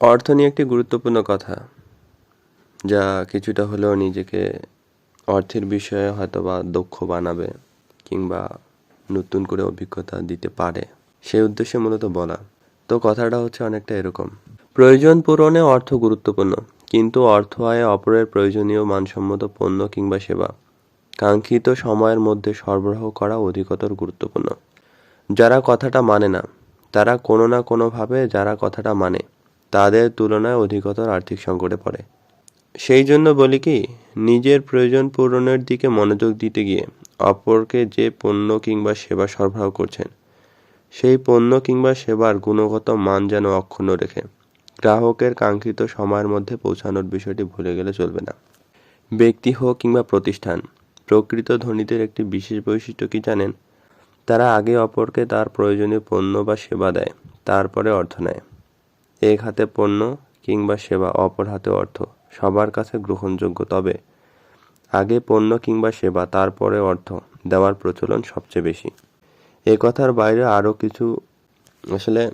অর্থ নিয়ে একটি গুরুত্বপূর্ণ কথা, যা কিছুটা হলেও নিজেকে অর্থের বিষয়ে হয়তো বা দক্ষ বানাবে কিংবা নতুন করে অভিজ্ঞতা দিতে পারে, সেই উদ্দেশ্যে মূলত বলা। তো কথাটা হচ্ছে অনেকটা এরকম। প্রয়োজন পূরণে অর্থ গুরুত্বপূর্ণ, কিন্তু অর্থ আয়ে অপরের প্রয়োজনীয় মানসম্মত পণ্য কিংবা সেবা, কাঙ্ক্ষিত সময়ের মধ্যে সরবরাহ করা অধিকতর গুরুত্বপূর্ণ। যারা কথাটা মানে না, তারা কোনো না কোনোভাবে যারা কথাটা মানে তাদের তুলনায় অধিকতর আর্থিক সংকটে পড়ে। সেই জন্য বলি কি, নিজের প্রয়োজন পূরণের দিকে মনোযোগ দিতে গিয়ে অপরকে যে পণ্য কিংবা সেবা সরবরাহ করছেন, সেই পণ্য কিংবা সেবার গুণগত মান যেন অক্ষুণ্ণ রেখে গ্রাহকের কাঙ্ক্ষিত সময়ের মধ্যে পৌঁছানোর বিষয়টি ভুলে গেলে চলবে না। ব্যক্তি হোক কিংবা প্রতিষ্ঠান, প্রকৃত ধনীদের একটি বিশেষ বৈশিষ্ট্য কি জানেন? তারা আগে অপরকে তার প্রয়োজনীয় পণ্য বা সেবা দেয়, তারপরে অর্থ নেয়। এক হাতে পণ্য কিংবা সেবা, অপর হাতে অর্থ। সবার কাছে গ্রহণযোগ্য তবে। আগে পণ্য কিংবা সেবা, তারপরে অর্থ। দেওয়ার প্রচলন সবচেয়ে বেশি। এ কথার বাইরে আরও কিছু আসলে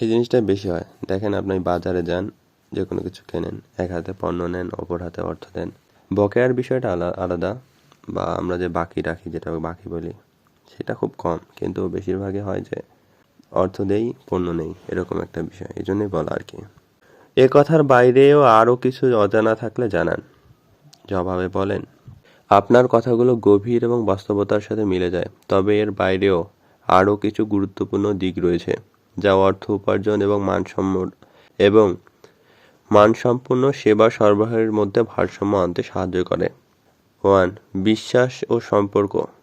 এই জিনিসটাই বেশি হয়। দেখেন আপনি বাজারে যান যে কোনো কিছু কেনেন। এক হাতে পণ্য নেন, অপর হাতে অর্থ দেন। বকেয়ার বিষয়টা আলা- আলাদা বা আমরা যে বাকি রাখি যেটা বাকি বলি, সেটা খুব কম। কিন্তু বেশিরভাগই হয় যে অর্থ দেই পণ্য নেই, এরকম একটা বিষয় এই জন্যই বলা আর কি। এ কথার বাইরেও আরও কিছু অজানা থাকলে জানান। জবাবে বলেন, আপনার কথাগুলো গভীর এবং বাস্তবতার সাথে মিলে যায়, তবে এর বাইরেও আরও কিছু গুরুত্বপূর্ণ দিক রয়েছে, যা অর্থ উপার্জন এবং মানসম্য এবং মানসম্পন্ন সেবা সরবরাহের মধ্যে ভারসাম্য আনতে সাহায্য করে। ওয়ান, বিশ্বাস ও সম্পর্ক।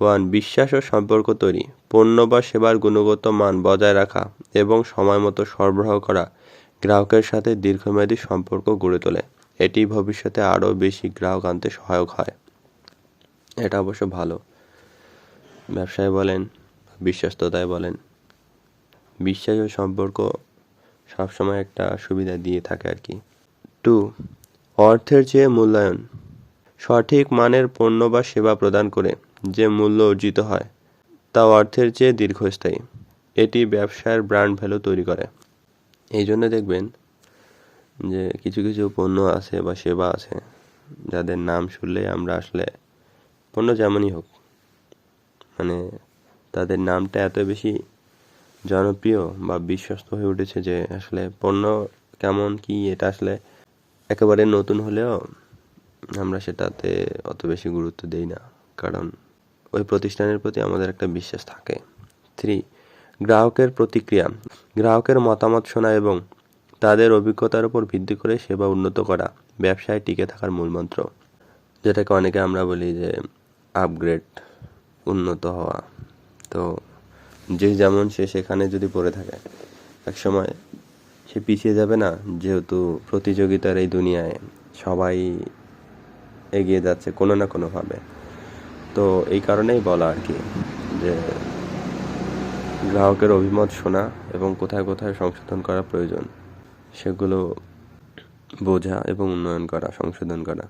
ওয়ান, বিশ্বাস ও সম্পর্ক তৈরি। পণ্য বা সেবার গুণগত মান বজায় রাখা এবং সময় মতো সরবরাহ করা গ্রাহকের সাথে দীর্ঘমেয়াদী সম্পর্ক গড়ে তোলে। এটি ভবিষ্যতে আরও বেশি গ্রাহক আনতে সহায়ক হয়। এটা অবশ্য ভালো। ব্যবসায় বলেন, বিশ্বস্ততায় বলেন, বিশ্বাস ও সম্পর্ক সবসময় একটা সুবিধা দিয়ে থাকে আর কি। টু, অর্থের চেয়ে মূল্যায়ন। সঠিক মানের পণ্য বা সেবা প্রদান করে যে মূল্য অর্জিত হয় তা অর্থের চেয়ে দীর্ঘস্থায়ী। এটি ব্যবসার ব্র্যান্ড ভ্যালু তৈরি করে। এই জন্য দেখবেন যে কিছু কিছু পণ্য আছে বা সেবা আছে, যাদের নাম শুনলে আমরা আসলে পণ্য যেমনই হোক মানে তাদের নামটা এত বেশি জনপ্রিয় বা বিশ্বস্ত হয়ে উঠেছে যে আসলে পণ্য কেমন, কি, এটা আসলে একেবারে নতুন হলেও আমরা সেটাতে অত বেশি গুরুত্ব দেই না। কারণ ওই প্রতিষ্ঠানের প্রতি আমাদের একটা বিশ্বাস থাকে। থ্রি গ্রাহকের প্রতিক্রিয়া। গ্রাহকের মতামত শোনা এবং তাদের অভিজ্ঞতার উপর ভিত্তি করে সেবা উন্নত করা ব্যবসায় টিকে থাকার মূলমন্ত্র যেটাকে অনেকে আমরা বলি যে আপগ্রেড উন্নত হওয়া। তো যে যেমন সে সেখানে যদি পড়ে থাকে এক সময় সে পিছিয়ে যাবে না, যেহেতু প্রতিযোগিতার এই দুনিয়ায় সবাই এগিয়ে যাচ্ছে কোনো না কোনোভাবে। তো এই কারণেই বলা আর কি যে গ্রাহকের অভিমত শোনা এবং কোথায় কোথায় সংশোধন করা প্রয়োজন, সেগুলো বোঝা এবং উন্নয়ন করা, সংশোধন করা।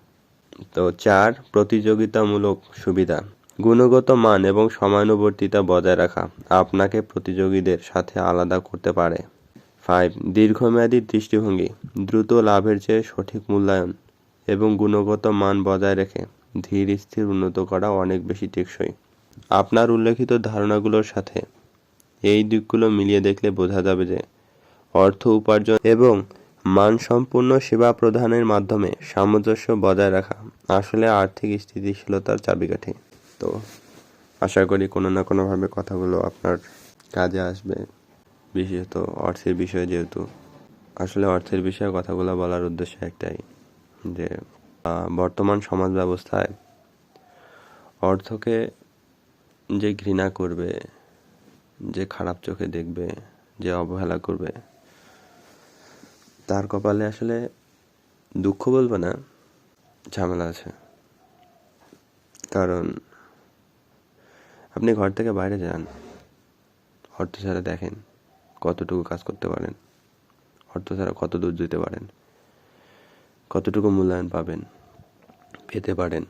তো চার, প্রতিযোগিতামূলক সুবিধা। গুণগত মান এবং সময়ানুবর্তিতা বজায় রাখা আপনাকে প্রতিযোগীদের সাথে আলাদা করতে পারে। ফাইভ দীর্ঘমেয়াদী দৃষ্টিভঙ্গি। দ্রুত লাভের চেয়ে সঠিক মূল্যায়ন এবং গুণগত মান বজায় রেখে ধীর স্থির উন্নত করা অনেক বেশি টেকসই। আপনার উল্লেখিত ধারণাগুলোর সাথে এই দিকগুলো মিলিয়ে দেখলে বোঝা যাবে যে অর্থ উপার্জন এবং মানসম্পন্ন সেবা প্রদানের মাধ্যমে সামঞ্জস্য বজায় রাখা আসলে আর্থিক স্থিতিশীলতার চাবিকাঠি। তো আশা করি কোনো না কোনোভাবে কথাগুলো আপনার কাজে আসবে। বিশেষত অর্থের বিষয়ে যেহেতু, আসলে অর্থের বিষয়ে কথাগুলো বলার উদ্দেশ্য একটাই যে বর্তমান সমাজ ব্যবস্থায় অর্থকে যে ঘৃণা করবে, যে খারাপ চোখে দেখবে, যে অবহেলা করবে, তার কপালে আসলে দুঃখ বলব না, ঝামেলা আছে। কারণ আপনি ঘর থেকে বাইরে যান, অর্থ ছাড়া দেখেন কতটুকু কাজ করতে পারেন, অর্থ ছাড়া কত দূর যেতে পারেন। কতটুকু মূল্যায়ন পাবেন, পেতে পারেন।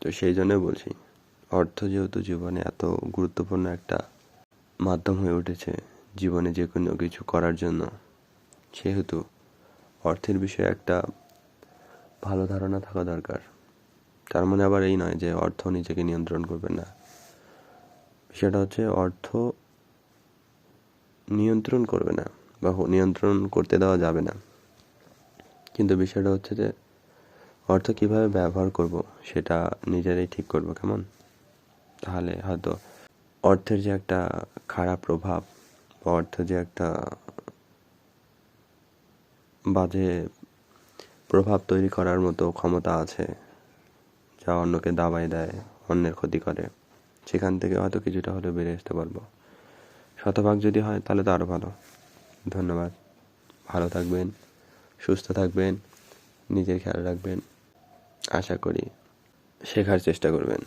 তো সেই জন্যই বলছি, অর্থ যেহেতু জীবনে এত গুরুত্বপূর্ণ একটা মাধ্যম হয়ে উঠেছে, জীবনে যে কোনো কিছু করার জন্য, সেহেতু অর্থের বিষয়ে একটা ভালো ধারণা থাকা দরকার। তার মানে আবার এই নয় যে অর্থ নিজেকে নিয়ন্ত্রণ করবে না। সেটা হচ্ছে অর্থ নিয়ন্ত্রণ করবে না বা নিয়ন্ত্রণ করতে দেওয়া যাবে না। কিন্তু বিষয়টা হচ্ছে যে অর্থ কীভাবে ব্যবহার করব সেটা নিজেরাই ঠিক করব, কেমন? তাহলে হয়তো অর্থের যে একটা খারাপ প্রভাব অর্থ যে একটা বাজে প্রভাব তৈরি করার মতো ক্ষমতা আছে যা অন্যকে দাবাই দেয়, অন্যের ক্ষতি করে, সেখান থেকে হয়তো কিছুটা হলেও বেড়ে আসতে পারব। শতভাগ যদি হয় তাহলে তো আরও ভালো। ধন্যবাদ। ভালো থাকবেন। সুস্থ থাকবেন নিজের খেয়াল রাখবেন। আশা করি শেখার চেষ্টা করবেন।